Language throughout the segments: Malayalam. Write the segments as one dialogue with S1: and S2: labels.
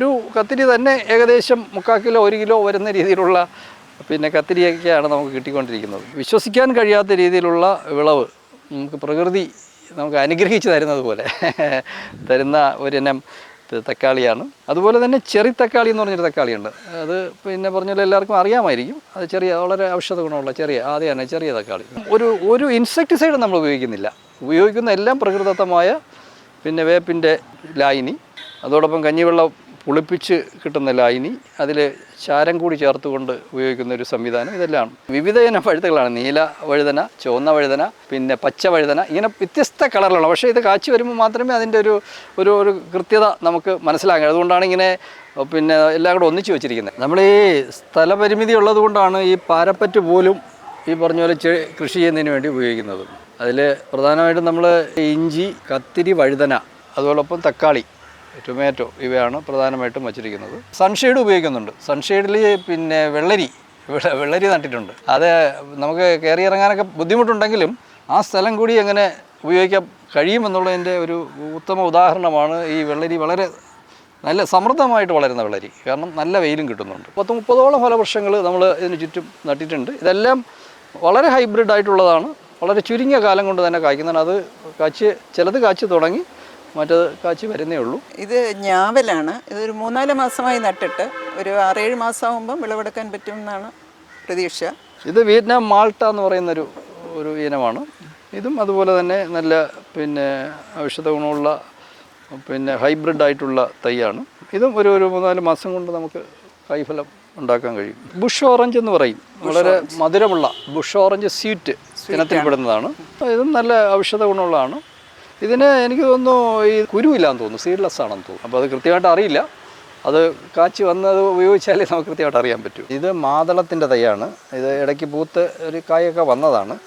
S1: ഒരു കത്തിരി തന്നെ ഏകദേശം മുക്കാൽ കിലോ ഒരു കിലോ വരുന്ന രീതിയിലുള്ള പിന്നെ കത്തിരിയൊക്കെയാണ് നമുക്ക് കിട്ടിക്കൊണ്ടിരിക്കുന്നത്. വിശ്വസിക്കാൻ കഴിയാത്ത രീതിയിലുള്ള വിളവ് നമുക്ക് പ്രകൃതി നമുക്ക് അനുഗ്രഹിച്ച് തരുന്നത് പോലെ തരുന്ന ഒരിനം തക്കാളിയാണ്. അതുപോലെ തന്നെ ചെറി തക്കാളി എന്ന് പറഞ്ഞൊരു തക്കാളിയുണ്ട്. അത് പിന്നെ പറഞ്ഞാൽ എല്ലാവർക്കും അറിയാമായിരിക്കും. അത് ചെറിയ വളരെ ഔഷധ ഗുണമുള്ള ചെറിയ ആദ്യമാണ് ചെറിയ തക്കാളി. ഒരു ഒരു ഇൻസെക്ടിസൈഡ് നമ്മൾ ഉപയോഗിക്കുന്നില്ല. ഉപയോഗിക്കുന്ന എല്ലാം പ്രകൃതിദത്തമായ പിന്നെ വേപ്പിന്റെ ലായിനി അതോടൊപ്പം കഞ്ഞിവെള്ളം പുളിപ്പിച്ച് കിട്ടുന്ന ലായിനി അതിൽ ചാരം കൂടി ചേർത്തുകൊണ്ട് ഉപയോഗിക്കുന്ന ഒരു സംവിധാനം ഇതെല്ലാം. വിവിധ ഇനം വഴുതകളാണ്. നീല വഴുതന ചുവന്ന വഴുതന പിന്നെ പച്ച വഴുതന ഇങ്ങനെ വ്യത്യസ്ത കളറിലുള്ള പക്ഷേ ഇത് കാച്ചി വരുമ്പോൾ മാത്രമേ അതിന്റെ ഒരു ഒരു ഒരു കൃത്യത നമുക്ക് മനസ്സിലാകും. അതുകൊണ്ടാണ് ഇങ്ങനെ പിന്നെ എല്ലാം കൂടെ ഒന്നിച്ചു വെച്ചിരിക്കുന്നത്. നമ്മൾ ഈ സ്ഥലപരിമിതി ഉള്ളതുകൊണ്ടാണ് ഈ പാരപ്പറ്റ് പോലും ഈ പറഞ്ഞ പോലെ കൃഷി ചെയ്യുന്നതിന് വേണ്ടി ഉപയോഗിക്കുന്നത്. അതിൽ പ്രധാനമായിട്ടും നമ്മൾ ഇഞ്ചി കത്തിരി വഴുതന അതോടൊപ്പം തക്കാളി ടൊമാറ്റോ ഇവയാണ് പ്രധാനമായിട്ടും വച്ചിരിക്കുന്നത്. സൺഷെയ്ഡ് ഉപയോഗിക്കുന്നുണ്ട്. സൺഷെയ്ഡിൽ പിന്നെ വെള്ളരി. വെള്ളരി നട്ടിട്ടുണ്ട്. അത് നമുക്ക് കയറി ഇറങ്ങാനൊക്കെ ബുദ്ധിമുട്ടുണ്ടെങ്കിലും ആ സ്ഥലം കൂടി എങ്ങനെ ഉപയോഗിക്കാൻ കഴിയുമെന്നുള്ളതിന്റെ ഒരു ഉത്തമ ഉദാഹരണമാണ് ഈ വെള്ളരി. വളരെ നല്ല സമൃദ്ധമായിട്ട് വളരുന്ന വെള്ളരി. കാരണം നല്ല വെയിലും കിട്ടുന്നുണ്ട്. പത്ത് മുപ്പതോളം ഫലവൃക്ഷങ്ങൾ നമ്മൾ ഇതിന് ചുറ്റും നട്ടിട്ടുണ്ട്. ഇതെല്ലാം വളരെ ഹൈബ്രിഡ് ആയിട്ടുള്ളതാണ്. വളരെ ചുരുങ്ങിയ കാലം കൊണ്ട് തന്നെ കായ്ക്കുന്നതാണ്. അത് കാച്ച് ചിലത് കാച്ച് തുടങ്ങി മറ്റത് കാച്ചി വരുന്നേ ഉള്ളൂ.
S2: ഇത് ഞാവലാണ്. ഇതൊരു മൂന്നാൽ മാസമായി നട്ടിട്ട് ഒരു ആറേഴ് മാസമാകുമ്പം വിളവെടുക്കാൻ പറ്റുമെന്നാണ് പ്രതീക്ഷ.
S1: ഇത് വിയറ്റ്നാം മാൾട്ട എന്ന് പറയുന്നൊരു ഒരു ഇനമാണ്. ഇതും അതുപോലെ തന്നെ നല്ല പിന്നെ ഔഷധ ഗുണമുള്ള പിന്നെ ഹൈബ്രിഡ് ആയിട്ടുള്ള തൈയാണ്. ഇതും ഒരു ഒരു മൂന്നാൽ മാസം കൊണ്ട് നമുക്ക് കായ്ഫലം ഉണ്ടാക്കാൻ കഴിയും. ബുഷ് ഓറഞ്ച് എന്ന് പറയും. വളരെ മധുരമുള്ള ബുഷ് ഓറഞ്ച് സ്വീറ്റ് ഇനത്തിൽപ്പെടുന്നതാണ് ഇതും നല്ല ഔഷധ ഗുണമുള്ളതാണ്. ഇതിന് എനിക്ക് തോന്നുന്നു ഈ കുരുവില്ലാന്ന് തോന്നുന്നു സീഡ്ലെസ് ആണെന്ന് തോന്നുന്നു. അപ്പോൾ അത് കൃത്യമായിട്ട് അറിയില്ല. അത് കാച്ചി വന്നത് ഉപയോഗിച്ചാലേ നമുക്ക് കൃത്യമായിട്ട് അറിയാൻ പറ്റൂ. ഇത് മാതളത്തിന്റെ തൈയാണ്. ഇത് ഇടയ്ക്ക് പൂത്ത് ഒരു കായൊക്കെ വന്നതാണ്.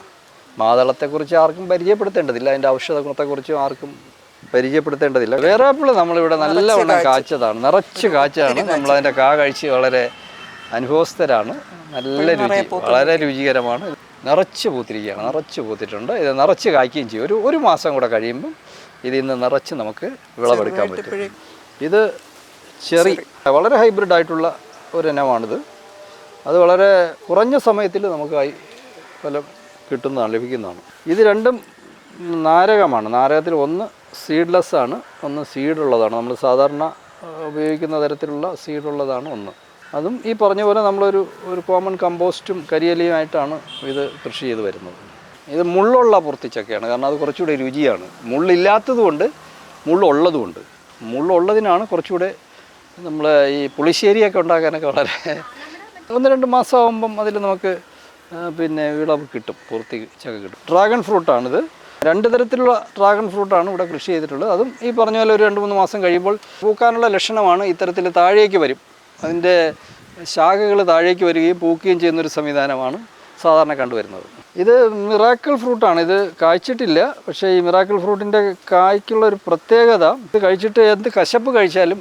S1: മാതളത്തെക്കുറിച്ച് ആർക്കും പരിചയപ്പെടുത്തേണ്ടതില്ല. അതിന്റെ ഔഷധ ഗുണത്തെക്കുറിച്ചും ആർക്കും പരിചയപ്പെടുത്തേണ്ടതില്ല. വേറാപ്പിൾ നമ്മളിവിടെ നല്ലവണ്ണം കാച്ചതാണ്. നിറച്ച് കാച്ചാണ് നമ്മളതിന്റെ കാ കഴിച്ച് വളരെ അനുഭവസ്ഥരാണ്. നല്ല രുചി. വളരെ രുചികരമാണ്. നിറച്ച് പൂത്തിരിക്കുകയാണ്. നിറച്ച് പൂത്തിട്ടുണ്ട്. ഇത് നിറച്ച് കായ്ക്കുകയും ചെയ്യും. ഒരു ഒരു മാസം കൂടെ കഴിയുമ്പം ഇതിൽ നിന്ന് നിറച്ച് നമുക്ക് വിളവെടുക്കാൻ പറ്റും. ഇത് ചെറി വളരെ ഹൈബ്രിഡ് ആയിട്ടുള്ള ഒരു ഇനമാണിത്. അത് വളരെ കുറഞ്ഞ സമയത്തിൽ നമുക്ക് ഫലം കിട്ടുന്നതാണ് ലഭിക്കുന്നതാണ്. ഇത് രണ്ടും നാരകമാണ്. നാരകത്തിൽ ഒന്ന് സീഡ്ലെസ് ആണ് ഒന്ന് സീഡുള്ളതാണ് നമ്മൾ സാധാരണ ഉപയോഗിക്കുന്ന തരത്തിലുള്ള സീഡുള്ളതാണ് ഒന്ന്. അതും ഈ പറഞ്ഞ പോലെ നമ്മളൊരു ഒരു കോമൺ കമ്പോസ്റ്റും കരിയലിയുമായിട്ടാണ് ഇത് കൃഷി ചെയ്ത് വരുന്നത്. ഇത് മുള്ളുള്ള പുറത്തിച്ചൊക്കെയാണ് കാരണം അത് കുറച്ചുകൂടെ രുചിയാണ്. മുള്ളില്ലാത്തത് കൊണ്ട് മുള്ളുള്ളതുകൊണ്ട് മുള്ളുള്ളതിനാണ് കുറച്ചുകൂടെ നമ്മൾ ഈ പുളിശ്ശേരിയൊക്കെ ഉണ്ടാക്കാനൊക്കെ വളരെ ഒന്ന് രണ്ട് മാസം ആകുമ്പം അതിൽ നമുക്ക് പിന്നെ വിളവ് കിട്ടും പൂർത്തി ചക്ക കിട്ടും. ഡ്രാഗൺ ഫ്രൂട്ടാണിത്. രണ്ട് തരത്തിലുള്ള ഡ്രാഗൺ ഫ്രൂട്ടാണ് ഇവിടെ കൃഷി ചെയ്തിട്ടുള്ളത്. അതും ഈ പറഞ്ഞ പോലെ ഒരു രണ്ട് മൂന്ന് മാസം കഴിയുമ്പോൾ പൂക്കാനുള്ള ലക്ഷണമാണ് ഇത്തരത്തിൽ താഴേക്ക് വരും. അതിന്റെ ശാഖകൾ താഴേക്ക് വരികയും പൂക്കുകയും ചെയ്യുന്ന ഒരു സംവിധാനമാണ് സാധാരണ കണ്ടുവരുന്നത്. ഇത് മിറാക്കിൾ ഫ്രൂട്ടാണ്. ഇത് കായ്ച്ചിട്ടില്ല. പക്ഷേ ഈ മിറാക്കിൾ ഫ്രൂട്ടിന്റെ കായ്ക്കുള്ള ഒരു പ്രത്യേകത ഇത് കഴിച്ചിട്ട് എന്ത് കശപ്പ് കഴിച്ചാലും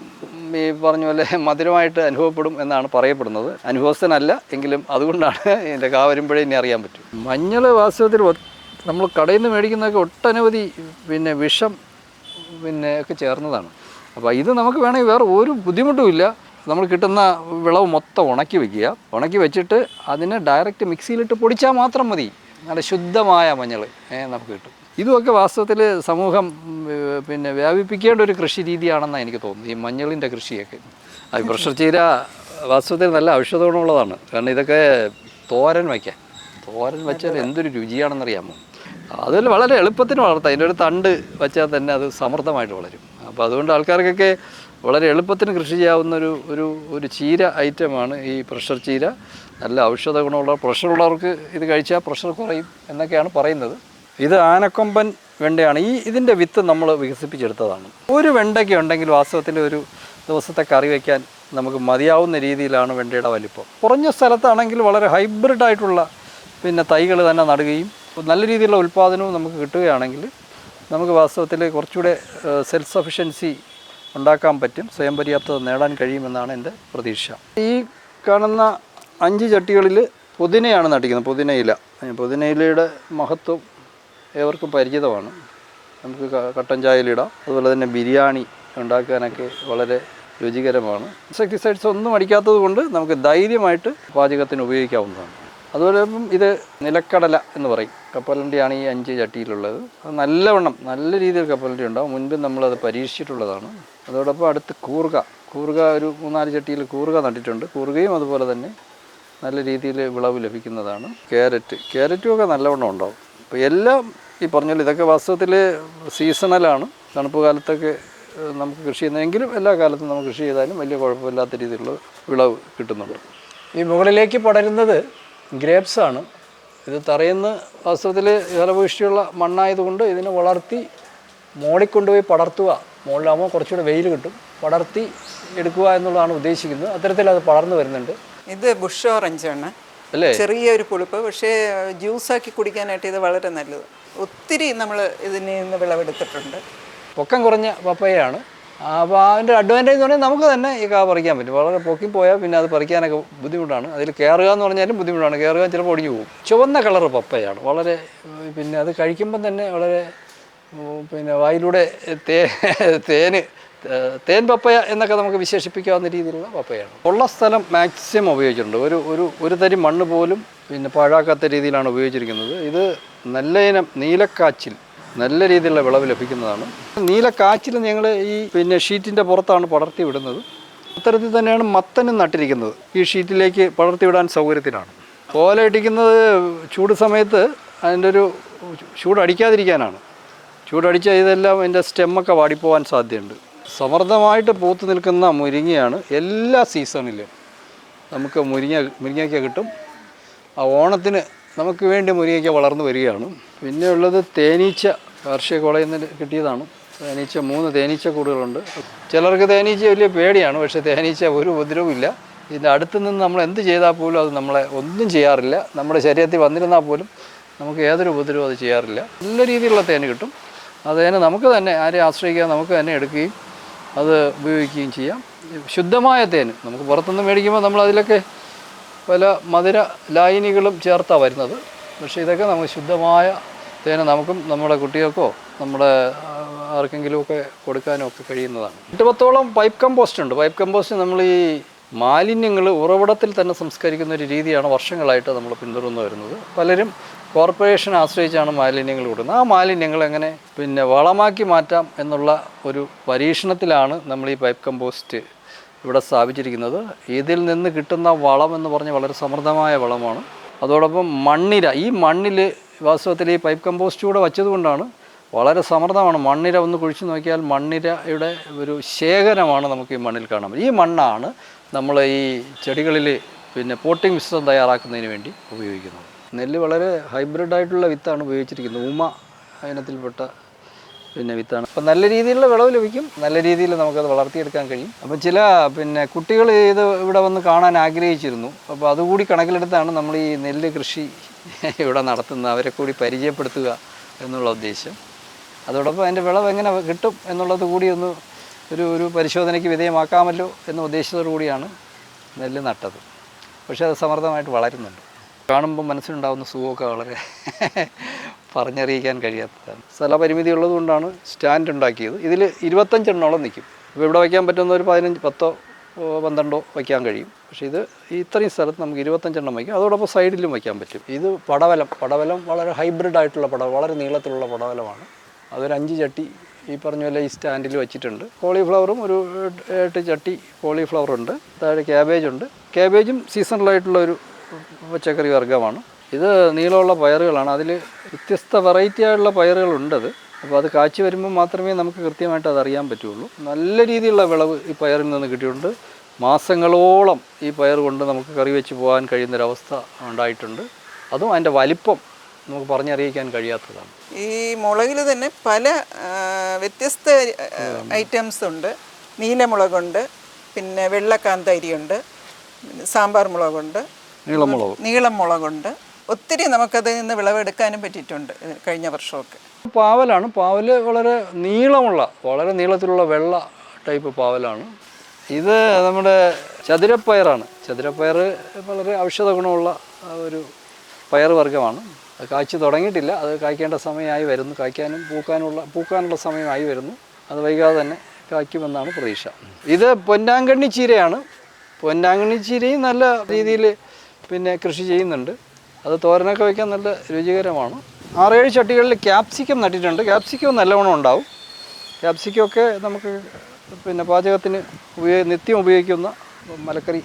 S1: ഈ പറഞ്ഞ പോലെ മധുരമായിട്ട് അനുഭവപ്പെടും എന്നാണ് പറയപ്പെടുന്നത്. അനുഭവസ്ഥനല്ല എങ്കിലും അതുകൊണ്ടാണ് ഇതിന്റെ കാ വരുമ്പോഴേ ഇനി അറിയാൻ പറ്റും. മഞ്ഞൾ വാസ്തവത്തിൽ നമ്മൾ കടയിൽ നിന്ന് മേടിക്കുന്നതൊക്കെ ഒട്ടനവധി പിന്നെ വിഷം പിന്നെ ഒക്കെ ചേർന്നതാണ്. അപ്പോൾ ഇത് നമുക്ക് വേണമെങ്കിൽ വേറെ ഒരു ബുദ്ധിമുട്ടുമില്ല. നമ്മൾ കിട്ടുന്ന വിളവ് മൊത്തം ഉണക്കി വെക്കുക. ഉണക്കി വെച്ചിട്ട് അതിനെ ഡയറക്റ്റ് മിക്സിയിലിട്ട് പൊടിച്ചാൽ മാത്രം മതി. നല്ല ശുദ്ധമായ മഞ്ഞൾ നമുക്ക് കിട്ടും. ഇതുമൊക്കെ വാസ്തവത്തിൽ സമൂഹം പിന്നെ വ്യാപിപ്പിക്കേണ്ട ഒരു കൃഷി രീതിയാണെന്നാണ് എനിക്ക് തോന്നുന്നത്. ഈ മഞ്ഞളിന്റെ കൃഷിയൊക്കെ. അത് പ്രഷർ ചീര വാസ്തവത്തിൽ നല്ല ഔഷധ ഗുണമുള്ളതാണ് കാരണം ഇതൊക്കെ തോരൻ വയ്ക്കാൻ. തോരൻ വെച്ചാൽ എന്തൊരു രുചിയാണെന്നറിയാമോ? അതിൽ വളരെ എളുപ്പത്തിന് വളർത്താം. അതിന്റെ ഒരു തണ്ട് വെച്ചാൽ തന്നെ അത് സമൃദ്ധമായിട്ട് വളരും. അപ്പോൾ അതുകൊണ്ട് ആൾക്കാർക്കൊക്കെ വളരെ എളുപ്പത്തിന് കൃഷി ചെയ്യാവുന്ന ഒരു ഒരു ഒരു ചീര ഐറ്റമാണ് ഈ പ്രഷർ ചീര. നല്ല ഔഷധ ഗുണമുള്ള പ്രഷറുള്ളവർക്ക് ഇത് കഴിച്ചാൽ പ്രഷർ കുറയും എന്നൊക്കെയാണ് പറയുന്നത്. ഇത് ആനക്കൊമ്പൻ വെണ്ടയാണ്. ഈ ഇതിന്റെ വിത്ത് നമ്മൾ വികസിപ്പിച്ചെടുത്തതാണ്. ഒരു വെണ്ടയ്ക്ക് ഉണ്ടെങ്കിൽ വാസ്തവത്തിൽ ഒരു ദിവസത്തെ കറി വയ്ക്കാൻ നമുക്ക് മതിയാവുന്ന രീതിയിലാണ് വെണ്ടയുടെ വലിപ്പം. കുറഞ്ഞ സ്ഥലത്താണെങ്കിൽ വളരെ ഹൈബ്രിഡ് ആയിട്ടുള്ള പിന്നെ തൈകൾ തന്നെ നടുകയും നല്ല രീതിയിലുള്ള ഉൽപ്പാദനവും നമുക്ക് കിട്ടുകയാണെങ്കിൽ നമുക്ക് വാസ്തവത്തിൽ കുറച്ചുകൂടെ സെൽഫ് സഫിഷ്യൻസി ഉണ്ടാക്കാൻ പറ്റും. സ്വയം പര്യാപ്തത നേടാൻ കഴിയുമെന്നാണ് എന്റെ പ്രതീക്ഷ. ഈ കാണുന്ന അഞ്ച് ചട്ടികളിൽ പുതിനയാണ് നട്ടിക്കുന്നത് പുതിനയില പുതിനയിലയുടെ മഹത്വം ഏവർക്കും പരിചിതമാണ്. നമുക്ക് കട്ടൻ ചായയിലിടാം അതുപോലെ തന്നെ ബിരിയാണി ഉണ്ടാക്കാനൊക്കെ വളരെ രുചികരമാണ്. ഇൻസെക്ടിസൈഡ്സ് ഒന്നും അടിക്കാത്തത് കൊണ്ട് നമുക്ക് ധൈര്യമായിട്ട് പാചകത്തിന് ഉപയോഗിക്കാവുന്നതാണ്. അതുപോലെ ഇത് നിലക്കടല എന്ന് പറയും. കപ്പലണ്ടിയാണ് ഈ അഞ്ച് ചട്ടിയിലുള്ളത്. അത് നല്ലവണ്ണം നല്ല രീതിയിൽ കപ്പലണ്ടി ഉണ്ടാവും. മുൻപ് നമ്മളത് പരീക്ഷിച്ചിട്ടുള്ളതാണ്. അതോടൊപ്പം അടുത്ത് കൂർഗ. കൂർഗ ഒരു മൂന്നാൽ ചട്ടിയിൽ കൂർഗ നട്ടിട്ടുണ്ട്. കൂർഗയും അതുപോലെ തന്നെ നല്ല രീതിയിൽ വിളവ് ലഭിക്കുന്നതാണ്. ക്യാരറ്റ്. ക്യാരറ്റും ഒക്കെ നല്ലവണ്ണം ഉണ്ടാവും. അപ്പോൾ എല്ലാം ഈ പറഞ്ഞ ഇതൊക്കെ വാസ്തവത്തിൽ സീസണലാണ്. തണുപ്പ് കാലത്തൊക്കെ നമുക്ക് കൃഷി ചെയ്യുന്നതെങ്കിലും എല്ലാ കാലത്തും നമുക്ക് കൃഷി ചെയ്താലും വലിയ കുഴപ്പമില്ലാത്ത രീതിയിലുള്ള വിളവ് കിട്ടുന്നുണ്ട്. ഈ മുകളിലേക്ക് പടരുന്നത് ഗ്രേപ്സ് ആണ് ഇത് തറയുന്ന വാസ്തവത്തിൽ ഫലഭൂഷ്ടിയുള്ള മണ്ണായതുകൊണ്ട് ഇതിനെ വളർത്തി മോളിൽ കൊണ്ടുപോയി പടർത്തുക. മുകളിലാകുമ്പോൾ കുറച്ചുകൂടെ വെയിൽ കിട്ടും. പടർത്തി എടുക്കുക എന്നുള്ളതാണ് ഉദ്ദേശിക്കുന്നത്. അത്തരത്തിൽ അത് പടർന്നു വരുന്നുണ്ട്.
S2: ഇത് ബുഷ് ഓറഞ്ച് ആണ്.
S1: അല്ലേ?
S2: ചെറിയൊരു പുളിപ്പ്. പക്ഷേ ജ്യൂസാക്കി കുടിക്കാനായിട്ട് ഇത് വളരെ നല്ലത്. ഒത്തിരി നമ്മൾ ഇതിൽ നിന്ന് വിളവെടുത്തിട്ടുണ്ട്.
S1: പൊക്കം കുറഞ്ഞ പപ്പയാണ്. അപ്പോൾ അതിന്റെ അഡ്വാന്റേജ് എന്ന് പറഞ്ഞാൽ നമുക്ക് തന്നെ ഈ കാ പറിക്കാൻ പറ്റും. വളരെ പൊക്കി പോയാൽ പിന്നെ അത് പറിക്കാനൊക്കെ ബുദ്ധിമുട്ടാണ്. അതിൽ കയറുക എന്ന് പറഞ്ഞാലും ബുദ്ധിമുട്ടാണ്. കയറുക ചിലപ്പോൾ ഒടിഞ്ഞു പോകും. ചുവന്ന കളർ പപ്പയാണ്. വളരെ പിന്നെ അത് കഴിക്കുമ്പം തന്നെ വളരെ പിന്നെ വായിലൂടെ തേ തേന് തേൻ പപ്പയ എന്നൊക്കെ നമുക്ക് വിശേഷിപ്പിക്കാവുന്ന രീതിയിലുള്ള പപ്പയാണ്. ഉള്ള സ്ഥലം മാക്സിമം ഉപയോഗിച്ചിട്ടുണ്ട്. ഒരു ഒരു ഒരു തരി മണ്ണ് പോലും പിന്നെ പാഴാക്കാത്ത രീതിയിലാണ് ഉപയോഗിച്ചിരിക്കുന്നത്. ഇത് നല്ല ഇനം നീലക്കാച്ചിൽ നല്ല രീതിയിലുള്ള വിളവ് ലഭിക്കുന്നതാണ്. നീല നീലക്കാച്ചിൽ ഞങ്ങൾ ഈ പിന്നെ ഷീറ്റിന്റെ പുറത്താണ് പടർത്തി വിടുന്നത്. അത്തരത്തിൽ തന്നെയാണ് മത്തനും നട്ടിരിക്കുന്നത്. ഈ ഷീറ്റിലേക്ക് പടർത്തി വിടാൻ സൗകര്യത്തിനാണ്. ഓലയിട്ടിക്കുന്നത് ചൂട് സമയത്ത് അതിന്റെ ഒരു ചൂടടിക്കാതിരിക്കാനാണ് ചൂടടിച്ചാൽ ഇതെല്ലാം അതിന്റെ സ്റ്റെമ്മൊക്കെ വാടിപ്പോവാൻ സാധ്യതയുണ്ട്. സമൃദ്ധമായിട്ട് പൂത്ത് നിൽക്കുന്ന മുരിങ്ങയാണ് എല്ലാ സീസണിലും നമുക്ക് മുരിങ്ങ മുരിങ്ങയ്ക്ക കിട്ടും. ആ ഓണത്തിന് നമുക്ക് വേണ്ടി മുരിങ്ങയ്ക്ക വളർന്നു വരികയാണ്. പിന്നെ ഉള്ളത് തേനീച്ച കാർഷിക കോളേജിൽ നിന്ന് കിട്ടിയതാണ്. തേനീച്ച മൂന്ന് തേനീച്ച കൂടുകളുണ്ട്. ചിലർക്ക് തേനീച്ച വലിയ പേടിയാണ് പക്ഷേ തേനീച്ച ഒരു ഉപദ്രവമില്ല ഇതിന്റെ അടുത്ത് നിന്ന് നമ്മൾ എന്ത് ചെയ്താൽ പോലും അത് നമ്മളെ ഒന്നും ചെയ്യാറില്ല. നമ്മുടെ ശരീരത്തിൽ വന്നിരുന്നാൽ പോലും നമുക്ക് ഏതൊരു ഉപദ്രവം അത് ചെയ്യാറില്ല. നല്ല രീതിയിലുള്ള തേന് കിട്ടും. ആ തേന് നമുക്ക് തന്നെ ആരെ ആശ്രയിക്കാതെ നമുക്ക് തന്നെ എടുക്കുകയും അത് ഉപയോഗിക്കുകയും ചെയ്യാം. ശുദ്ധമായ തേന് നമുക്ക് പുറത്തുനിന്ന് മേടിക്കുമ്പോൾ നമ്മൾ അതിലൊക്കെ പല മധുര ലായനികളും ചേർത്താണ് വരുന്നത്. പക്ഷേ ഇതൊക്കെ നമുക്ക് ശുദ്ധമായ തേന നമുക്കും നമ്മുടെ കുട്ടികൾക്കോ നമ്മുടെ ആർക്കെങ്കിലുമൊക്കെ കൊടുക്കാനോ ഒക്കെ കഴിയുന്നതാണ്. എട്ട് പത്തോളം പൈപ്പ് കമ്പോസ്റ്റ് ഉണ്ട് പൈപ്പ് കമ്പോസ്റ്റ് നമ്മൾ ഈ മാലിന്യങ്ങൾ ഉറവിടത്തിൽ തന്നെ സംസ്കരിക്കുന്ന ഒരു രീതിയാണ് വർഷങ്ങളായിട്ട് നമ്മൾ പിന്തുടർന്നു വരുന്നത്. പലരും കോർപ്പറേഷൻ ആശ്രയിച്ചാണ് മാലിന്യങ്ങൾ കൊടുക്കുന്നത് ആ മാലിന്യങ്ങൾ എങ്ങനെ പിന്നെ വളമാക്കി മാറ്റാം എന്നുള്ള ഒരു പരീക്ഷണത്തിലാണ് നമ്മൾ ഈ പൈപ്പ് കമ്പോസ്റ്റ് ഇവിടെ സ്ഥാപിച്ചിരിക്കുന്നത്. ഇതിൽ നിന്ന് കിട്ടുന്ന വളം എന്ന് പറഞ്ഞാൽ വളരെ സമൃദ്ധമായ വളമാണ്. അതോടൊപ്പം മണ്ണിര ഈ മണ്ണിൽ വാസ്തവത്തിൽ ഈ പൈപ്പ് കമ്പോസ്റ്റ് കൂടെ വച്ചതുകൊണ്ടാണ് വളരെ സമൃദ്ധമാണ്. മണ്ണിര ഒന്ന് കുഴിച്ചു നോക്കിയാൽ മണ്ണിരയുടെ ഒരു ശേഖരമാണ് നമുക്ക് ഈ മണ്ണിൽ കാണാം ഈ മണ്ണാണ് നമ്മൾ ഈ ചെടികളിൽ പിന്നെ പോട്ടിംഗ് മിശ്രം തയ്യാറാക്കുന്നതിന് വേണ്ടി ഉപയോഗിക്കുന്നത്. നെല്ല് വളരെ ഹൈബ്രിഡ് ആയിട്ടുള്ള വിത്താണ് ഉപയോഗിച്ചിരിക്കുന്നത്. ഉമ ഇനത്തിൽപ്പെട്ട പിന്നെ വിത്താണ്. അപ്പം നല്ല രീതിയിലുള്ള വിളവ് ലഭിക്കും. നല്ല രീതിയിൽ നമുക്കത് വളർത്തിയെടുക്കാൻ കഴിയും. അപ്പം ചില പിന്നെ കുട്ടികൾ ഇത് ഇവിടെ വന്ന് കാണാൻ ആഗ്രഹിച്ചിരുന്നു. അപ്പോൾ അതുകൂടി കണക്കിലെടുത്താണ് നമ്മൾ ഈ നെല്ല് കൃഷി ഇവിടെ നടത്തുന്നത്. അവരെ കൂടി പരിചയപ്പെടുത്തുക എന്നുള്ള ഉദ്ദേശം. അതോടൊപ്പം അതിന്റെ വിളവ് എങ്ങനെ കിട്ടും എന്നുള്ളത് കൂടി ഒന്ന് ഒരു ഒരു പരിശോധനയ്ക്ക് വിധേയമാക്കാമല്ലോ എന്ന ഉദ്ദേശത്തോടു കൂടിയാണ് നെല്ല് നട്ടത്. പക്ഷേ അത് സമർത്ഥമായിട്ട് വളരുന്നുണ്ട്. കാണുമ്പോൾ മനസ്സിലുണ്ടാകുന്ന സുഖമൊക്കെ വളരെ പറഞ്ഞറിയിക്കാൻ കഴിയാത്തതാണ്. സ്ഥലപരിമിതി ഉള്ളതുകൊണ്ടാണ് സ്റ്റാൻഡ് ഉണ്ടാക്കിയത്. ഇതിൽ ഇരുപത്തഞ്ചെണ്ണോളം നിൽക്കും. ഇപ്പോൾ ഇവിടെ വയ്ക്കാൻ പറ്റുന്ന ഒരു പതിനഞ്ച് പത്തോ പന്ത്രണ്ടോ വയ്ക്കാൻ കഴിയും. പക്ഷേ ഇത് ഇത്രയും സ്ഥലത്ത് നമുക്ക് ഇരുപത്തഞ്ചെണ്ണം വയ്ക്കാം. അതോടൊപ്പം സൈഡിലും വയ്ക്കാൻ പറ്റും. ഇത് പടവലം പടവലം വളരെ ഹൈബ്രിഡ് ആയിട്ടുള്ള പടവലം വളരെ നീളത്തിലുള്ള പടവലമാണ്. അതൊരു അഞ്ച് ചട്ടി ഈ പറഞ്ഞ പോലെ ഈ സ്റ്റാൻഡിൽ വെച്ചിട്ടുണ്ട്. കോളിഫ്ലവറും ഒരു എട്ട് എട്ട് ചട്ടി കോളിഫ്ലവർ ഉണ്ട് താഴെ ക്യാബേജ് ഉണ്ട്. ക്യാബേജും സീസണലായിട്ടുള്ള ഒരു പച്ചക്കറി വർഗമാണ്. ഇത് നീളമുള്ള പയറുകളാണ്. അതിൽ വ്യത്യസ്ത വെറൈറ്റി ആയിട്ടുള്ള പയറുകളുണ്ടത് അപ്പോൾ അത് കാച്ചി വരുമ്പോൾ മാത്രമേ നമുക്ക് കൃത്യമായിട്ട് അത് അറിയാൻ പറ്റുള്ളൂ. നല്ല രീതിയിലുള്ള വിളവ് ഈ പയറിൽ നിന്ന് കിട്ടിയിട്ടുണ്ട്. മാസങ്ങളോളം ഈ പയർ കൊണ്ട് നമുക്ക് കറി വെച്ച് പോകാൻ കഴിയുന്നൊരവസ്ഥ ഉണ്ടായിട്ടുണ്ട്. അതും അതിന്റെ വലിപ്പം നമുക്ക് പറഞ്ഞറിയിക്കാൻ കഴിയാത്തതാണ്.
S2: ഈ മുളകിൽ തന്നെ പല വ്യത്യസ്ത ഐറ്റംസ് ഉണ്ട്. നീലമുളകുണ്ട് പിന്നെ വെള്ളക്കാന്തരിയുണ്ട് സാമ്പാർ മുളകുണ്ട്
S1: നീളമുളക്.
S2: നീളം മുളകുണ്ട് ഒത്തിരി നമുക്കതിൽ നിന്ന് വിളവെടുക്കാനും പറ്റിയിട്ടുണ്ട് കഴിഞ്ഞ വർഷമൊക്കെ.
S1: പാവലാണ്. പാവൽ വളരെ നീളമുള്ള വളരെ നീളത്തിലുള്ള വെള്ള ടൈപ്പ് പാവലാണ്. ഇത് നമ്മുടെ ചതുരപ്പയറാണ്. ചതുരപ്പയർ വളരെ ഔഷധ ഗുണമുള്ള ഒരു പയർ വർഗമാണ്. അത് കായ്ച്ചു തുടങ്ങിയിട്ടില്ല. അത് കായ്ക്കേണ്ട സമയമായി വരുന്നു. കായ്ക്കാനും പൂക്കാനുള്ള പൂക്കാനുള്ള സമയമായി വരുന്നു. അത് വൈകാതെ തന്നെ കായ്ക്കുമെന്നാണ് പ്രതീക്ഷ. ഇത് പൊന്നാങ്കണ്ണി ചീരയാണ്. പൊന്നാങ്കണ്ണി ചീരയും നല്ല രീതിയിൽ പിന്നെ കൃഷി ചെയ്യുന്നുണ്ട്. അത് തോരനൊക്കെ വയ്ക്കാൻ നല്ല രുചികരമാണ്. ആറേഴ് ചട്ടികളിൽ ക്യാപ്സിക്കം നട്ടിട്ടുണ്ട്. ക്യാപ്സിക്കം നല്ലവണ്ണം ഉണ്ടാവും. ക്യാപ്സിക്കം ഒക്കെ നമുക്ക് പിന്നെ പാചകത്തിന് ഉപയോഗ നിത്യം ഉപയോഗിക്കുന്ന മലക്കറി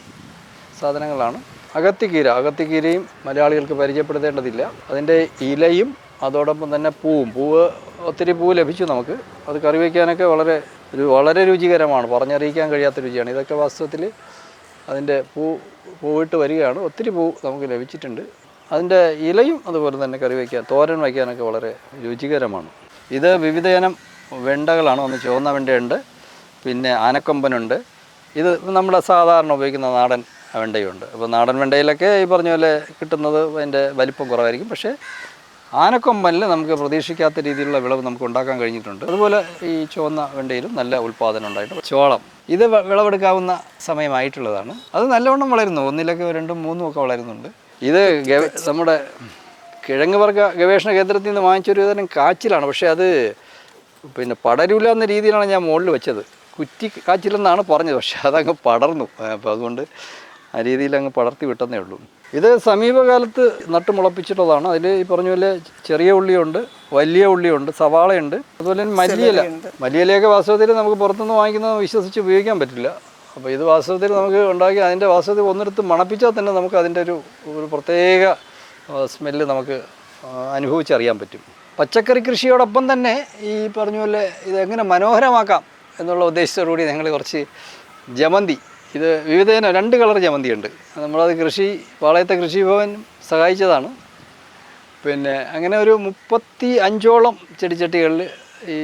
S1: സാധനങ്ങളാണ്. അകത്തിക്കീര അകത്തിക്കീരയും മലയാളികൾക്ക് പരിചയപ്പെടുത്തേണ്ടതില്ല. അതിന്റെ ഇലയും അതോടൊപ്പം തന്നെ പൂവും. പൂവ് ഒത്തിരി പൂവ് ലഭിച്ചു നമുക്ക്. അത് കറി വയ്ക്കാനൊക്കെ വളരെ ഒരു വളരെ രുചികരമാണ്. പറഞ്ഞറിയിക്കാൻ കഴിയാത്ത രുചിയാണ്. ഇതൊക്കെ വാസ്തവത്തിൽ അതിന്റെ പൂ പൂവിട്ട് വരികയാണ്. ഒത്തിരി പൂ നമുക്ക് ലഭിച്ചിട്ടുണ്ട്. അതിന്റെ ഇലയും അതുപോലെ തന്നെ കറി വയ്ക്കാൻ തോരൻ വയ്ക്കാനൊക്കെ വളരെ രുചികരമാണ്. ഇത് വിവിധയിനം വെണ്ടകളാണ് ഒന്ന് ചുവന്ന വെണ്ടയുണ്ട് പിന്നെ ആനക്കൊമ്പനുണ്ട്. ഇത് നമ്മുടെ സാധാരണ ഉപയോഗിക്കുന്ന നാടൻ വെണ്ടയുണ്ട്. അപ്പോൾ നാടൻ വെണ്ടയിലൊക്കെ ഈ പറഞ്ഞ പോലെ കിട്ടുന്നത് അതിന്റെ വലിപ്പം കുറവായിരിക്കും. പക്ഷേ ആനക്കൊമ്പനിൽ നമുക്ക് പ്രതീക്ഷിക്കാത്ത രീതിയിലുള്ള വിളവ് നമുക്ക് ഉണ്ടാക്കാൻ കഴിഞ്ഞിട്ടുണ്ട്. അതുപോലെ ഈ ചുവന്ന വെണ്ടയിലും നല്ല ഉൽപ്പാദനം ഉണ്ടായിട്ടുണ്ട്. ചോളം. ഇത് വിളവെടുക്കാവുന്ന സമയമായിട്ടുള്ളതാണ്. അത് നല്ലവണ്ണം വളരുന്നു. ഒന്നിലൊക്കെ രണ്ടും മൂന്നും ഒക്കെ വളരുന്നുണ്ട്. ഇത് നമ്മുടെ കിഴങ്ങ് വർഗ ഗവേഷണ കേന്ദ്രത്തിൽ നിന്ന് വാങ്ങിച്ചൊരു തരം കാച്ചിലാണ്. പക്ഷേ അത് പിന്നെ പടരൂല എന്ന രീതിയിലാണ് ഞാൻ മുകളിൽ വെച്ചത്. കുറ്റി കാച്ചിലെന്നാണ് പറഞ്ഞത്. പക്ഷേ അതങ്ങ് പടർന്നു. അപ്പോൾ അതുകൊണ്ട് ആ രീതിയിൽ അങ്ങ് പടർത്തി വിട്ടെന്നേ ഉള്ളൂ. ഇത് സമീപകാലത്ത് നട്ട് മുളപ്പിച്ചിട്ടുള്ളതാണ്. അതിൽ ഈ പറഞ്ഞ പോലെ ചെറിയ ഉള്ളിയുണ്ട് വലിയ ഉള്ളിയുണ്ട് സവാളയുണ്ട് അതുപോലെ തന്നെ മല്ലിയില. മല്ലിയിലയൊക്കെ വാസ്തവത്തിൽ നമുക്ക് പുറത്തുനിന്ന് വാങ്ങിക്കുന്നത് വിശ്വസിച്ച് ഉപയോഗിക്കാൻ പറ്റില്ല. അപ്പോൾ ഇത് വാസ്തവത്തിൽ നമുക്ക് ഉണ്ടാക്കി അതിന്റെ വാസ്തവത്തിൽ ഒന്നിടത്ത് മണപ്പിച്ചാൽ തന്നെ നമുക്ക് അതിന്റെ ഒരു ഒരു പ്രത്യേക സ്മെല്ല് നമുക്ക് അനുഭവിച്ചറിയാൻ പറ്റും. പച്ചക്കറി കൃഷിയോടൊപ്പം തന്നെ ഈ പറഞ്ഞ പോലെ ഇതെങ്ങനെ മനോഹരമാക്കാം എന്നുള്ള ഉദ്ദേശത്തോടുകൂടി ഞങ്ങൾ കുറച്ച് ജമന്തി ഇത് വിവിധ രണ്ട് കളർ ജമന്തി ഉണ്ട് നമ്മളത് കൃഷി പാളയത്തെ കൃഷിഭവൻ സഹായിച്ചതാണ്. പിന്നെ അങ്ങനെ ഒരു മുപ്പത്തി അഞ്ചോളം ചെടിച്ചട്ടികളിൽ ഈ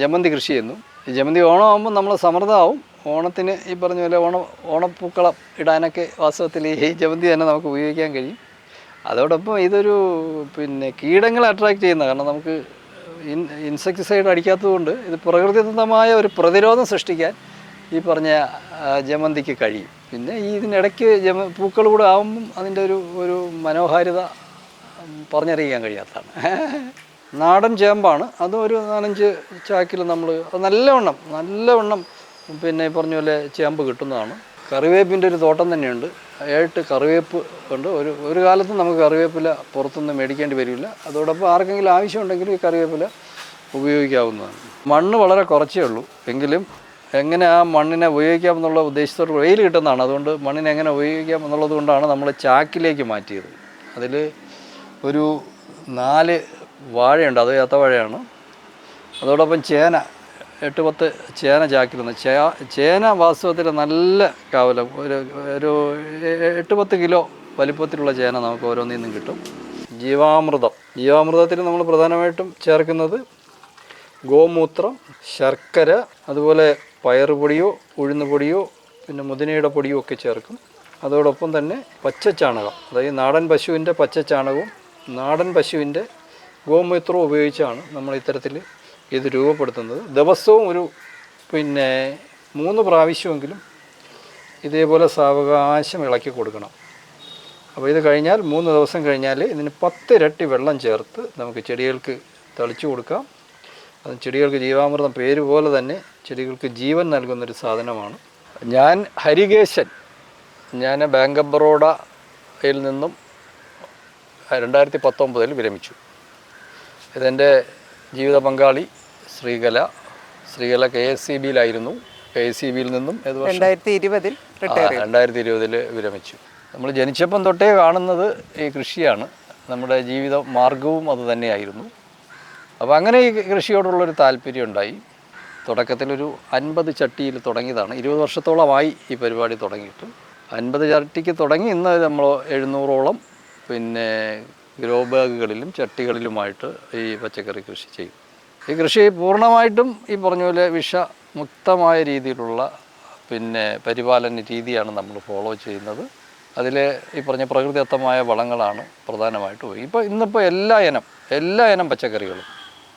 S1: ജമന്തി കൃഷി ചെയ്യുന്നു. ഈ ജമന്തി ഓണമാകുമ്പോൾ നമ്മൾ സമൃദ്ധമാവും. ഓണത്തിന് ഈ പറഞ്ഞ പോലെ ഓണ ഓണപ്പൂക്കളം ഇടാനൊക്കെ വാസ്തവത്തിൽ ഈ ജമന്തി തന്നെ നമുക്ക് ഉപയോഗിക്കാൻ കഴിയും. അതോടൊപ്പം ഇതൊരു പിന്നെ കീടങ്ങളെ അട്രാക്ട് ചെയ്യുന്ന കാരണം നമുക്ക് ഇൻ ഇൻസെക്ടിസൈഡ് അടിക്കാത്തതുകൊണ്ട് ഇത് പ്രകൃതിദത്തമായ ഒരു പ്രതിരോധം സൃഷ്ടിക്കാൻ ഈ പറഞ്ഞ ജമന്തിക്ക് കഴിയും. പിന്നെ ഈ ഇതിനിടയ്ക്ക് ജമ പൂക്കൾ കൂടെ ആകുമ്പം അതിന്റെ ഒരു ഒരു മനോഹാരിത പറഞ്ഞറിയിക്കാൻ കഴിയാത്തതാണ്. നാടൻ ചേമ്പാണ്. അതും ഒരു നാലഞ്ച് ചാക്കിൽ നമ്മൾ നല്ലവണ്ണം നല്ലവണ്ണം പിന്നെ പറഞ്ഞ പോലെ ചേമ്പ് കിട്ടുന്നതാണ്. കറിവേപ്പിന്റെ ഒരു തോട്ടം തന്നെയുണ്ട്. ഏട്ട് കറിവേപ്പ് ഉണ്ട് ഒരു ഒരു കാലത്തും നമുക്ക് കറിവേപ്പില പുറത്തുനിന്ന് മേടിക്കേണ്ടി വരില്ല. അതോടൊപ്പം ആർക്കെങ്കിലും ആവശ്യമുണ്ടെങ്കിൽ ഈ കറിവേപ്പില ഉപയോഗിക്കാവുന്നതാണ്. മണ്ണ് വളരെ കുറച്ചേ ഉള്ളൂ. എങ്കിലും എങ്ങനെ ആ മണ്ണിനെ ഉപയോഗിക്കാം എന്നുള്ള ഉദ്ദേശത്തോട് വെയിൽ കിട്ടുന്നതാണ്. അതുകൊണ്ട് മണ്ണിനെ എങ്ങനെ ഉപയോഗിക്കാം എന്നുള്ളത് കൊണ്ടാണ് നമ്മൾ ചാക്കിലേക്ക് മാറ്റിയത്. അതിൽ ഒരു നാല് വാഴയുണ്ട്. അത് ഏത്തവാഴയാണ് അതോടൊപ്പം ചേന എട്ട് പത്ത് ചേന ചാക്കിലൊന്ന് ചേ ചേന വാസ്തവത്തിൽ നല്ല കാവലം. ഒരു ഒരു എട്ട് പത്ത് കിലോ വലിപ്പത്തിലുള്ള ചേന നമുക്ക് ഓരോന്നിൽ നിന്നും കിട്ടും. ജീവാമൃതം. ജീവാമൃതത്തിൽ നമ്മൾ പ്രധാനമായിട്ടും ചേർക്കുന്നത് ഗോമൂത്രം ശർക്കര അതുപോലെ പയറുപൊടിയോ ഉഴുന്നുപൊടിയോ പിന്നെ മുതിനയുടെ പൊടിയോ ഒക്കെ ചേർക്കും. അതോടൊപ്പം തന്നെ പച്ചച്ചാണകം. അതായത് നാടൻ പശുവിന്റെ പച്ചച്ചാണകവും നാടൻ പശുവിന്റെ ഗോമൂത്രവും ഉപയോഗിച്ചാണ് നമ്മൾ ഇത്തരത്തിൽ ഇത് രൂപപ്പെടുത്തുന്നത്. ദിവസവും ഒരു പിന്നെ മൂന്ന് പ്രാവശ്യമെങ്കിലും ഇതേപോലെ സാവകാശം ഇളക്കി കൊടുക്കണം. അപ്പോൾ ഇത് കഴിഞ്ഞാൽ മൂന്ന് ദിവസം കഴിഞ്ഞാൽ ഇതിന് പത്ത് ഇരട്ടി വെള്ളം ചേർത്ത് നമുക്ക് ചെടികൾക്ക് തളിച്ചു കൊടുക്കാം. അത് ചെടികൾക്ക് ജീവാമൃതം പേര് പോലെ തന്നെ ചെടികൾക്ക് ജീവൻ നൽകുന്നൊരു സാധനമാണ്. ഞാൻ ഹരികേശൻ ഞാൻ ബാങ്ക് ഓഫ് ബറോഡയിൽ നിന്നും രണ്ടായിരത്തി പത്തൊമ്പതിൽ വിരമിച്ചു. ഇതെന്റെ ജീവിത പങ്കാളി Sreekala. Sreekala K S C ബിയിലായിരുന്നു. K S C ബിയിൽ നിന്നും ഏത് വർഷം?
S2: രണ്ടായിരത്തി ഇരുപതിൽ റിട്ടയർ ചെയ്തു
S1: രണ്ടായിരത്തി ഇരുപതിൽ വിരമിച്ചു. നമ്മൾ ജനിച്ചപ്പം തൊട്ടേ കാണുന്നത് ഈ കൃഷിയാണ്. നമ്മുടെ ജീവിത മാർഗവും അത് തന്നെയായിരുന്നു. അപ്പോൾ അങ്ങനെ ഈ കൃഷിയോടുള്ളൊരു താല്പര്യം ഉണ്ടായി. തുടക്കത്തിലൊരു അൻപത് ചട്ടിയിൽ തുടങ്ങിയതാണ്. ഇരുപത് വർഷത്തോളമായി ഈ പരിപാടി തുടങ്ങിയിട്ട്. അൻപത് ചട്ടിക്ക് തുടങ്ങി ഇന്ന് നമ്മൾ എഴുന്നൂറോളം പിന്നെ ഗ്രോ ബാഗുകളിലും ചട്ടികളിലുമായിട്ട് ഈ പച്ചക്കറി കൃഷി ചെയ്യും. ഈ കൃഷി പൂർണമായിട്ടും ഈ പറഞ്ഞ പോലെ വിഷമുക്തമായ രീതിയിലുള്ള പിന്നെ പരിപാലന രീതിയാണ് നമ്മൾ ഫോളോ ചെയ്യുന്നത്. അതിൽ ഈ പറഞ്ഞ പ്രകൃതിദത്തമായ വളങ്ങളാണ് പ്രധാനമായിട്ട് ഉപയോഗിക്കുക ഇപ്പോൾ ഇന്നിപ്പോൾ എല്ലാ ഇനം എല്ലാ ഇനം പച്ചക്കറികളും.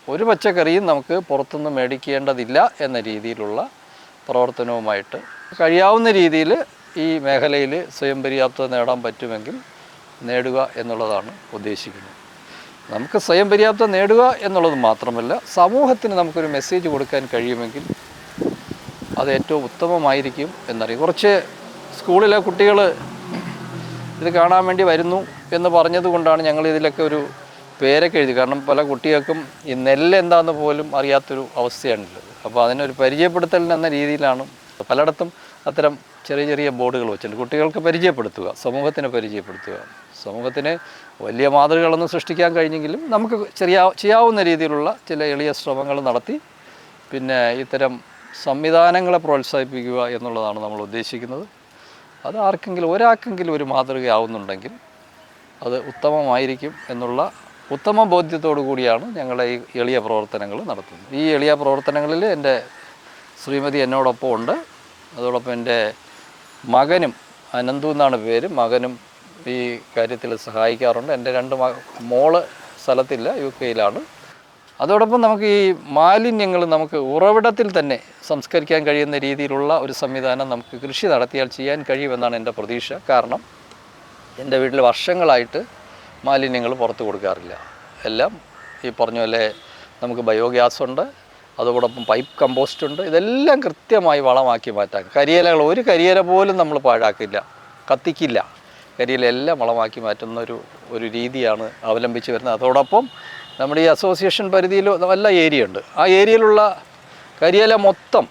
S1: ഒരു പച്ചക്കറിയും നമുക്ക് പുറത്തുനിന്ന് മേടിക്കേണ്ടതില്ല എന്ന രീതിയിലുള്ള പ്രവർത്തനവുമായിട്ട് കഴിയാവുന്ന രീതിയിൽ ഈ മേഖലയിൽ സ്വയം പര്യാപ്തത നേടാൻ പറ്റുമെങ്കിൽ നേടുക എന്നുള്ളതാണ് ഉദ്ദേശിക്കുന്നത്. നമുക്ക് സ്വയം പര്യാപ്തത നേടുക എന്നുള്ളത് മാത്രമല്ല സമൂഹത്തിന് നമുക്കൊരു മെസ്സേജ് കൊടുക്കാൻ കഴിയുമെങ്കിൽ അത് ഏറ്റവും ഉത്തമമായിരിക്കും എന്നറിയാം. കുറച്ച് സ്കൂളിലെ കുട്ടികൾ ഇത് കാണാൻ വേണ്ടി വരുന്നു എന്ന് പറഞ്ഞതുകൊണ്ടാണ് ഞങ്ങൾ ഇതിലൊക്കെ ഒരു പേരൊക്കെ എഴുതി. കാരണം പല കുട്ടികൾക്കും ഈ നെല്ല് എന്താണെന്ന് പോലും അറിയാത്തൊരു അവസ്ഥയാണുള്ളത്. അപ്പോൾ അതിനൊരു പരിചയപ്പെടുത്തൽ എന്ന രീതിയിലാണ് പലയിടത്തും അത്തരം ചെറിയ ചെറിയ ബോർഡുകൾ വെച്ചിട്ടുണ്ട്. കുട്ടികൾക്ക് പരിചയപ്പെടുത്തുക സമൂഹത്തിനെ പരിചയപ്പെടുത്തുക. സമൂഹത്തിന് വലിയ മാതൃകകളൊന്നും സൃഷ്ടിക്കാൻ കഴിഞ്ഞെങ്കിലും നമുക്ക് ചെറിയ ചെയ്യാവുന്ന രീതിയിലുള്ള ചില എളിയ ശ്രമങ്ങൾ നടത്തി പിന്നെ ഇത്തരം സംവിധാനങ്ങളെ പ്രോത്സാഹിപ്പിക്കുക എന്നുള്ളതാണ് നമ്മൾ ഉദ്ദേശിക്കുന്നത്. അത് ആർക്കെങ്കിലും ഒരാൾക്കെങ്കിലും ഒരു മാതൃകയാവുന്നുണ്ടെങ്കിൽ അത് ഉത്തമമായിരിക്കും എന്നുള്ള ഉത്തമ ബോധ്യത്തോടു കൂടിയാണ് ഞങ്ങളുടെ ഈ എളിയ പ്രവർത്തനങ്ങൾ നടത്തുന്നത്. ഈ എളിയ പ്രവർത്തനങ്ങളിൽ എന്റെ ശ്രീമതി എന്നോടൊപ്പം ഉണ്ട് അതോടൊപ്പം എന്റെ മകനും അനന്തു എന്നാണ് പേര്. മകനും ഈ കാര്യത്തിൽ സഹായിക്കാറുണ്ട്. എന്റെ രണ്ട് മ മോൾ സ്ഥലത്തില്ല യു കെയിലാണ്. അതോടൊപ്പം നമുക്ക് ഈ മാലിന്യങ്ങൾ നമുക്ക് ഉറവിടത്തിൽ തന്നെ സംസ്കരിക്കാൻ കഴിയുന്ന രീതിയിലുള്ള ഒരു സംവിധാനം നമുക്ക് കൃഷി നടത്തിയാൽ ചെയ്യാൻ കഴിയുമെന്നാണ് എന്റെ പ്രതീക്ഷ. കാരണം എന്റെ വീട്ടിൽ വർഷങ്ങളായിട്ട് മാലിന്യങ്ങൾ പുറത്ത് കൊടുക്കാറില്ല. എല്ലാം ഈ പറഞ്ഞ പോലെ നമുക്ക് ബയോഗ്യാസ് ഉണ്ട് അതോടൊപ്പം പൈപ്പ് കമ്പോസ്റ്റ് ഉണ്ട്. ഇതെല്ലാം കൃത്യമായി വളമാക്കി മാറ്റാം കരിയിലകൾ ഒരു കരിയില പോലും നമ്മൾ പാഴാക്കില്ല. കത്തിക്കില്ല. കരിയില എല്ലാം വളമാക്കി മാറ്റുന്ന ഒരു ഒരു രീതിയാണ് അവലംബിച്ച് വരുന്നത്. അതോടൊപ്പം നമ്മുടെ ഈ അസോസിയേഷൻ പരിധിയിൽ നല്ല ഏരിയ ഉണ്ട്. ആ ഏരിയയിലുള്ള കരിയില മൊത്തം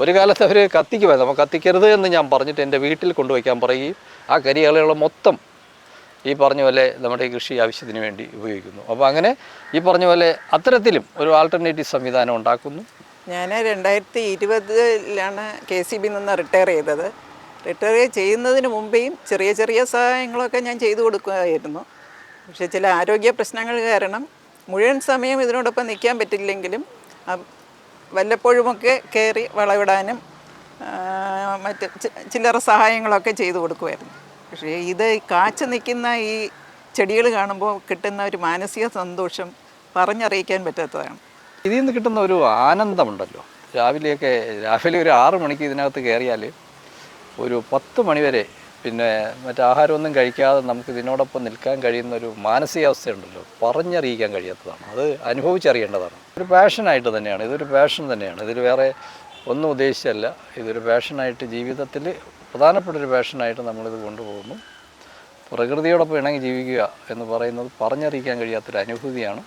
S1: ഒരു കാലത്ത് അവർ കത്തിക്കുമായിരുന്നു. അപ്പോൾ കത്തിക്കരുത് എന്ന് ഞാൻ പറഞ്ഞിട്ട് എന്റെ വീട്ടിൽ കൊണ്ടുവയ്ക്കാൻ പറയുകയും ആ കരിയിലകൾ മൊത്തം ഈ പറഞ്ഞ പോലെ നമ്മുടെ കൃഷി ആവശ്യത്തിന് വേണ്ടി ഉപയോഗിക്കുന്നു. അപ്പോൾ അങ്ങനെ ഈ പറഞ്ഞ പോലെ അത്തരത്തിലും ഒരു ആൾട്ടർനേറ്റീവ് സംവിധാനം ഉണ്ടാക്കുന്നു.
S2: ഞാൻ രണ്ടായിരത്തി ഇരുപതിലാണ് കെ സി ബി നിന്ന് റിട്ടയർ ചെയ്തത്. റിട്ടയർ ചെയ്യുന്നതിന് മുമ്പേയും ചെറിയ ചെറിയ സഹായങ്ങളൊക്കെ ഞാൻ ചെയ്തു കൊടുക്കുകയായിരുന്നു പക്ഷേ ചില ആരോഗ്യ പ്രശ്നങ്ങൾ കാരണം മുഴുവൻ സമയം ഇതിനോടൊപ്പം നിൽക്കാൻ പറ്റില്ലെങ്കിലും വല്ലപ്പോഴുമൊക്കെ കയറി വളവിടാനും മറ്റ് ചില്ലറ സഹായങ്ങളൊക്കെ ചെയ്തു കൊടുക്കുമായിരുന്നു. പക്ഷേ ഇത് കാച്ചു നിൽക്കുന്ന ഈ ചെടികൾ കാണുമ്പോൾ കിട്ടുന്ന ഒരു മാനസിക സന്തോഷം പറഞ്ഞറിയിക്കാൻ പറ്റാത്തതാണ്.
S1: ഇതിൽ നിന്ന് കിട്ടുന്ന ഒരു ആനന്ദമുണ്ടല്ലോ. രാവിലെയൊക്കെ രാവിലെ ഒരു ആറ് മണിക്ക് ഇതിനകത്ത് കയറിയാൽ ഒരു പത്ത് മണിവരെ പിന്നെ മറ്റാഹാരമൊന്നും കഴിക്കാതെ നമുക്ക് ഇതിനോടൊപ്പം നിൽക്കാൻ കഴിയുന്ന ഒരു മാനസികാവസ്ഥയുണ്ടല്ലോ. പറഞ്ഞറിയിക്കാൻ കഴിയാത്തതാണ്. അത് അനുഭവിച്ചറിയേണ്ടതാണ്. ഒരു പാഷനായിട്ട് തന്നെയാണ്. ഇതൊരു പാഷൻ തന്നെയാണ്. ഇതിൽ വേറെ ഒന്നും ഉദ്ദേശിച്ചല്ല. ഇതൊരു പാഷനായിട്ട് ജീവിതത്തിൽ പ്രധാനപ്പെട്ട ഒരു പാഷനായിട്ട് നമ്മളിത് കൊണ്ടുപോകുന്നു. പ്രകൃതിയോടൊപ്പം ഇണങ്ങി ജീവിക്കുക എന്ന് പറയുന്നത് പറഞ്ഞറിയിക്കാൻ കഴിയാത്തൊരു അനുഭൂതിയാണ്.